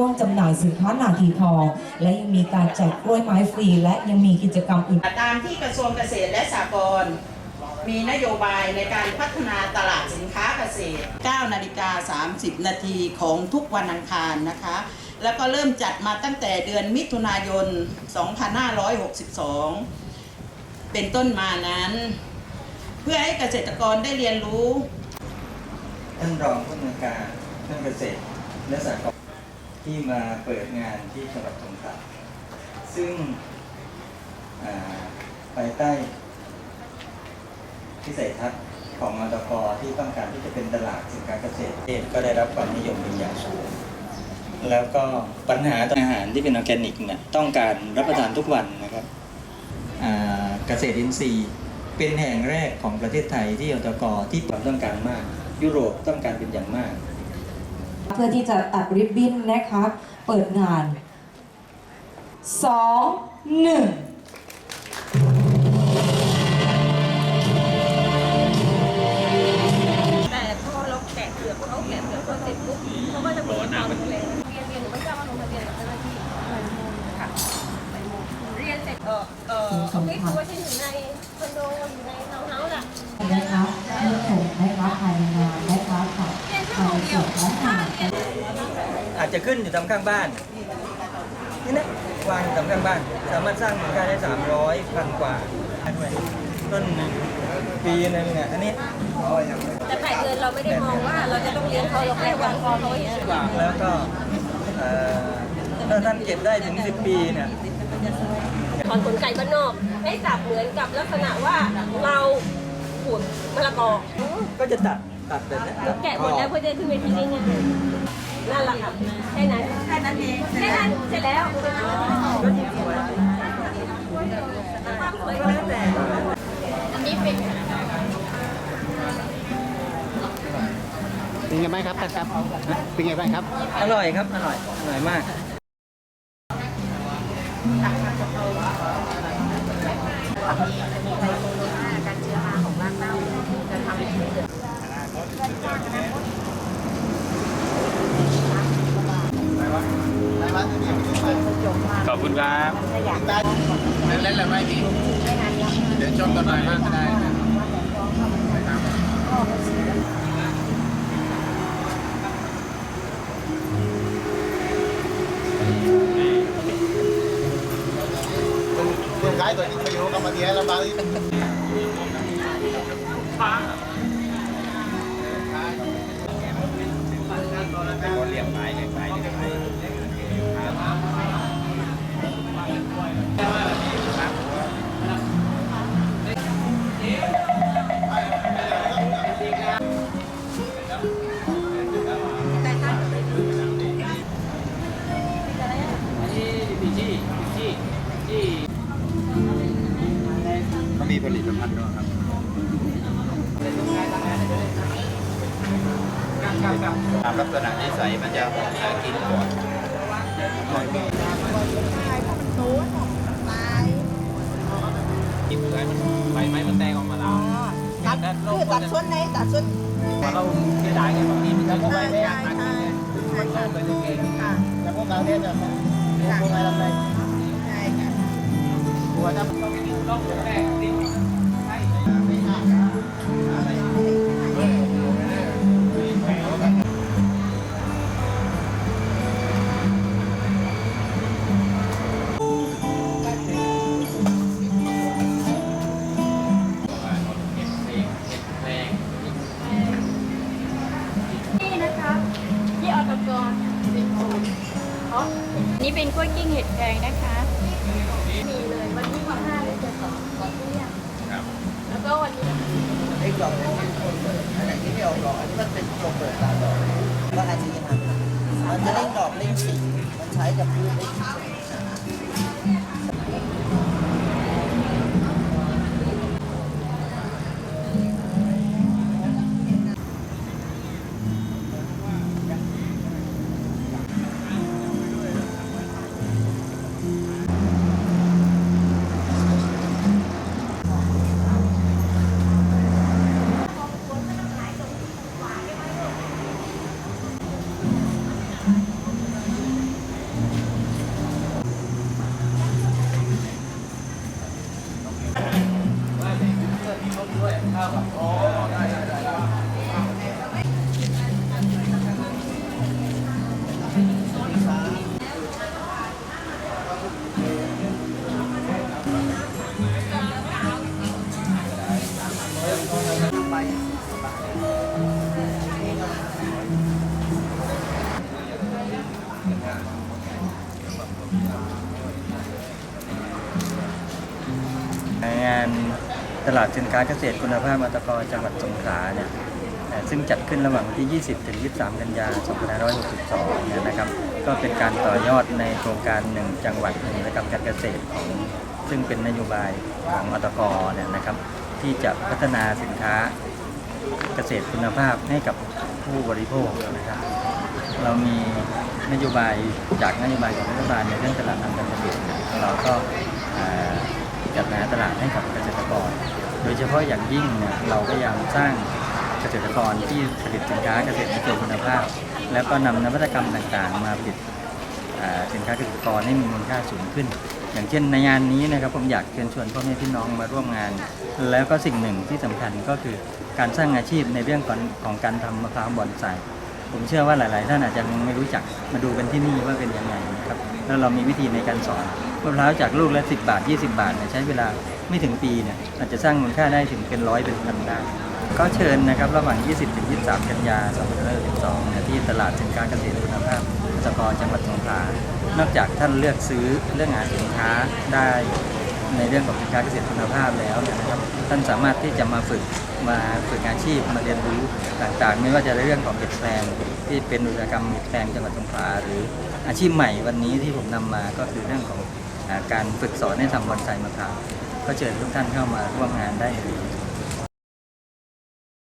ร่วมจำหน่ายสินค้านาทีทองและยังมีการแจกกล้วยไม้ฟรี และยังมีกิจกรรมอื่นตามที่กระทรวงเกษตรและสหกรณ์มีนโยบายในการพัฒนาตลาดสินค้าเกษตร 9 นาฬิกา 30 นาทีของทุกวันอังคารนะคะ แล้วก็เริ่มจัดมาตั้งแต่เดือนมิถุนายน 2562 เป็นต้นมานั้น เพื่อให้เกษตรกรได้เรียนรู้ ท่านรองผู้อำนวยการท่านเกษตรและสหกรณ์ ที่มาเปิดงานที่จังหวัดสงขลาซึ่งภายใต้พิเศษทัศน์ของอตกที่ต้องการที่จะเป็นตลาดสินค้าเกษตรก็ได้รับความนิยมเป็นอย่างสูง แล้วก็ปัญหาอาหารที่เป็นออร์แกนิกเนี่ยต้องการรับประทานทุกวันนะครับเกษตรอินทรีย์ เป็นแห่งแรกของประเทศไทยที่อตกที่ความต้องการมาก ยุโรปต้องการเป็นอย่างมาก เพื่อที่จะตัดริบบิ้นนะคะเปิดงาน 2 1แต่พอเราแกะเปลือกเขาแกะเปลือกเขาเสร็จปุ๊บเขาก็จะมีความเรียนเรียนเรียนหนูไม่ทราบว่าลงทะเบียนกับเจ้าหน้าที่ค่ะเรียนเสร็จเออเออเขาไม่รู้ว่าฉันอยู่ในคอนโดอยู่ในทาวน์เฮาส์ล่ะนะคะเรื่องผมนะคะภายใน ขึ้นอยู่ตามข้างบ้านนี่นะวางอยู่ตามข้างบ้าน สามารถสร้างมูลค่าได้สามร้อยพันกว่าด้วยต้นหนึ่งปีหนึงเนี่ยอันนี้แต่แปดเดือนเราไม่ได้มองว่าเราจะต้องเลี้ยงเขาเราแค่วางคอเขาอย่างเงี้ยแล้วก็เอ่อถ้าท่านเก็บได้ถึงสิบปีเนี่ยถอนขนไก่บ้านนอกให้จับเหมือนกับลักษณะว่าเราขูดมะละกอก็จะตัดตัดแบบนี้ตัดแกะหมดแล้วเพื่อจะขึ้นเวทีง่ายๆ นั่นแหละค่ะแค่นั้นแค่นั้นเองแค่นั้นเสร็จแล้วเป็นไงบ้างครับท่านครับ เป็นไงบ้างครับ อร่อยครับ อร่อย อร่อยมากข อบคุณครับเล่นๆแล้วไม่ดีเดี๋ยวชมกันหน่อยมากก็ได้ตัวนี้ไปอยู่กับมาเทียแล้วบางเมีผลิตภัณฑ์ด้วยครับตามลักษณะนิสัยมันจะหากินก่อนกินไม้มันใบไม้มันแตกออกมาแล้วตัดคือตัดส่วนไหนตัดส่วนเราเสียดายไงบางทีมันจะไม่ได้ตัดใช่มันก็ไปเองค่ะแล้วพวกเราเนี่ยจะพวกอะไรทำไงใช่ค่ะหัวจะนี่ อ๋อนี่เป็นกล้วยกิ้งเห็ดแดงนะคะ มีเลยวันที่วันห้าเลยจะสอนสอนทุเรียนแล้วก็วันนี้ไอ้กล่องนี้อันไหนที่ไม่ออกดอกอันนี้มันเป็นตัวเปิดตาดอกก็อาจจะยังมันจะเล่งดอกเล่นสีมันใช้กับพืชได้ งานตลาดสินค้าเกษตรคุณภาพมตกรจังหวัดสงขลาเนี่ยซึ่งจัดขึ้นระหว่างวันที่ 20 ถึง 23 กันยายน 2562 เนี่ยนะครับ ก็เป็นการต่อยอดในโครงการหนึ่งจังหวัดหนึ่งกิจกรรมการเกษตรของซึ่งเป็นนโยบายของมตกเนี่ยนะครับ ที่จะพัฒนาสินค้าเกษตรคุณภาพให้กับผู้บริโภคนะครับ เรามีนโยบายจากนโยบายของรัฐบาลในเรื่องตลาดทางการเกษตรเนี่ยเราก็เอ่อจัดหาตลาดให้กับเกษตรกร โดยเฉพาะอย่างยิ่งเนี่ยเราพยายามสร้างเกษตรกรที่ผลิตสินค้าเกษตรที่เกิดคุณภาพ แล้วก็นำนวัตกรรมต่างๆ มาผลิตอ่าสินค้าเกษตรกรให้มีมูลค่าสูงขึ้น อย่างเช่นในงานนี้นะครับผมอยากเชิญชวนพ่อแม่พี่น้องมาร่วมงาน แล้วก็สิ่งหนึ่งที่สำคัญก็คือการสร้างอาชีพในเรื่องของของการทำมะพร้าวบอนไซ ผมเชื่อว่าหลาย ๆ ท่านอาจจะยังไม่รู้จักมาดูกันที่นี่ว่าเป็นยังไงนะครับแล้วเรามีวิธีในการสอนมะพร้าวจากลูกละ 10 บาท 20 บาทเนี่ยใช้เวลาไม่ถึงปีเนี่ยอาจจะสร้างมูลค่าได้ถึงเป็นร้อยเป็นพันได้ก็เชิญนะครับระหว่าง 20 ถึง 23 กันยา2562เนี่ยที่ตลาดสินค้าเกษตรคุณภาพสกจังหวัดสงขลานอกจากท่านเลือกซื้อเรื่องหาสินค้าได้ ในเรื่องของสินค้าเกษตรคุณภาพแล้วเนี่ยนะครับท่านสามารถที่จะมาฝึกมาฝึกอาชีพมาเรียนรู้ต่างๆ ไม่ว่าจะในเรื่องของเห็ดแปลงที่เป็นอุตสาหกรรมเห็ดแปลงจังหวัดสงขลาหรืออาชีพใหม่วันนี้ที่ผมนำมาก็คือเรื่องของการฝึกสอนให้ทำบอนไซมะพร้าวก็เชิญทุกท่านเข้ามาร่วมงานได้เลย